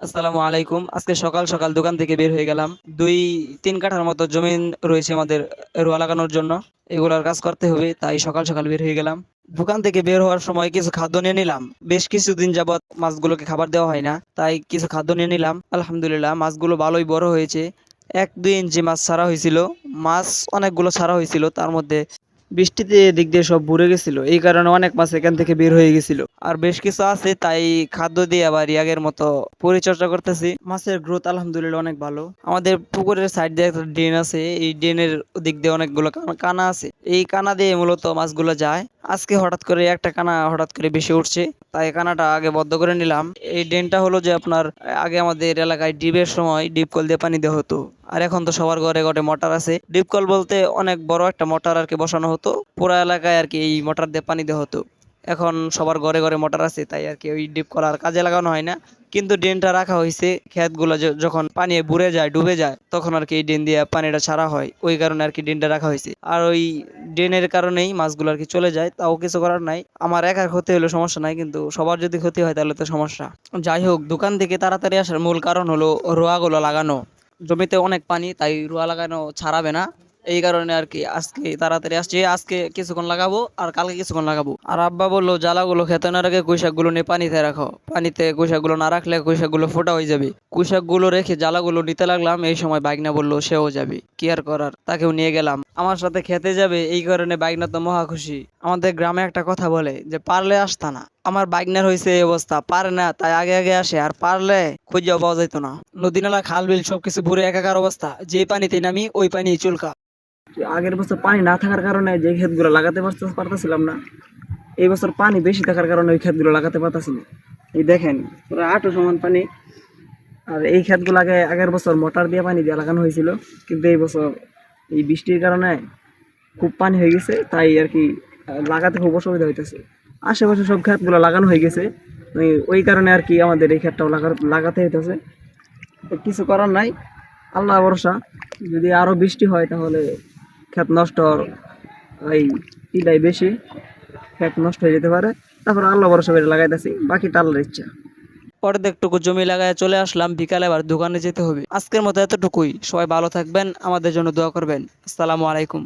আসসালামু আলাইকুম। আজকে সকাল সকাল দোকান থেকে বের হয়ে গেলাম। দুই তিন কাঠার মতো জমিন রয়েছে আমাদের রোয়া লাগানোর জন্য। এগুলার কাজ করতে হবে, তাই সকাল সকাল বের হয়ে গেলাম। দোকান থেকে বের হওয়ার সময় কিছু খাদ্য নিয়ে নিলাম। বেশ কিছুদিন যাবত মাছগুলোকে খাবার দেওয়া হয় না, তাই কিছু খাদ্য নিয়ে নিলাম। আলহামদুলিল্লাহ, মাছগুলো ভালোই বড় হয়েছে। এক দুই ইঞ্চি মাছ ছাড়া হয়েছিল। মাছ অনেকগুলো ছাড়া হয়েছিল, তার মধ্যে বৃষ্টিতে দিক দিয়ে সব ভরে গেছিল। এই কারণে অনেক মাছ এখান থেকে বের হয়ে গেছিল। আর বেশ কিছু আছে তাই খাদ্য দিয়ে আবার ইয়াগের মতো পরিচর্যা করতেছি। মাছের গ্রোথ আলহামদুলিল্লাহ অনেক ভালো। আমাদের পুকুরের সাইড দিয়ে একটা ড্রেন আছে এই ড্রেনের দিক দিয়ে অনেকগুলো কানা- কানা আছে। এই কানা দিয়ে মূলত মাছগুলো যায়। আজকে হঠাৎ করে একটা কানা হঠাৎ করে বেশি উঠছে। কানাটা আগে বদ্ধ করে নিলাম। এই ড্রেনটা হলো যে আপনার, আগে আমাদের এলাকায় ডিপের সময় ডিপ কল দিয়ে পানি দেওয়া হতো। আর এখন তো সবার ঘরে ঘরে মোটর আছে। ডিপ কল বলতে অনেক বড় একটা মোটর আর কি বসানো হতো। পুরো এলাকায় আর কি এই মোটর দিয়ে পানি দেওয়া হতো। এখন সবার ঘরে ঘরে মোটর আছে, তাই আর কি ওই ডিপ কল আর কাজে লাগানো হয় না। কিন্তু ড্রেনটা রাখা হয়েছে, ক্ষেতগুলো যখন পানি বুড়ে যায়, ডুবে যায়, তখন আর কি এই ড্রেন দিয়ে পানিটা ছাড়া হয়। ওই কারণে আর কি ড্রেনটা রাখা হয়েছে। আর ওই ড্রেনের কারণেই মাছগুলো আর কি চলে যায়, তাও কিছু করার নাই। আমার একার ক্ষতি হলে সমস্যা নাই, কিন্তু সবার যদি ক্ষতি হয় তাহলে তো সমস্যা। যাই হোক, দোকান থেকে তাড়াতাড়ি আসার মূল কারণ হলো রোয়াগুলো লাগানো। জমিতে অনেক পানি, তাই রোয়া লাগানো ছাড়াবে না। এই কারণে আর কি আজকে তাড়াতাড়ি আসছে। আজকে কিছুক্ষণ লাগাবো আর কালকে কিছুক্ষণ লাগাবো। আর আব্বা বলল, জ্বালাগুলো খেতে না রেখে কুইশাকগুলো নিয়ে পানিতে রাখো। পানিতে কুইশাকগুলো না রাখলে কুইশাকগুলো ফোটা হয়ে যাবে। কুইশাকগুলো রেখে জ্বালাগুলো নিতে লাগলাম। এই সময় বাইকনা বলল, সেও যাবে। কি আর করার? তাকেও নিয়ে গেলাম। আমার সাথে খেতে যাবে। এই কারণে বাইকনা তো মহা খুশি। আমাদের গ্রামে একটা কথা বলে যে, পারলে আসতা না। আমার বাইকনার হয়েছে এই অবস্থা। পারে না, তাই আগে আগে আসে। আর পারলে খুঁজেও পাওয়া যেত না। নদী নালা খাল বিল সবকিছু ভরে একাকার অবস্থা। যে পানিতে নামি, ওই পানি চুলকা। আগের বছর পানি না থাকার কারণে যে ক্ষেতগুলো লাগাতে পারতে পারতেছিলাম না, এই বছর পানি বেশি থাকার কারণে ওই ক্ষেতগুলো লাগাতে পারতেছি না। এই দেখেন, পুরো আটো সমান পানি। আর এই ক্ষেতগুলো আগে আগের বছর মোটর দিয়ে পানি দিয়ে লাগানো হয়েছিল, কিন্তু এই বছর এই বৃষ্টির কারণে খুব পানি হয়ে গেছে, তাই আর কি লাগাতে খুব অসুবিধা হইতেছে। আশেপাশে সব ক্ষেতগুলো লাগানো হয়ে গেছে, ওই- কারণে আর কি আমাদের এই ক্ষেতটাও লাগা লাগাতে হইতেছে। কিছু করার নাই আল্লাহ ভরসা, যদি আরও বৃষ্টি হয় তাহলে ক্ষেত নষ্ট এই ইটাই বেশি ক্ষেত নষ্ট হয়ে যেতে পারে। তারপর আল্লাহ ভরসা করে লাগাইতেছি বাকিটা আল্লাহর ইচ্ছা। অর্ধেকটুকু জমি লাগায় চলে আসলাম, বিকালে আবার দোকানে যেতে হবে। আজকের মতো এতটুকুই। সবাই ভালো থাকবেন, আমাদের জন্য দোয়া করবেন। আসসালামু আলাইকুম।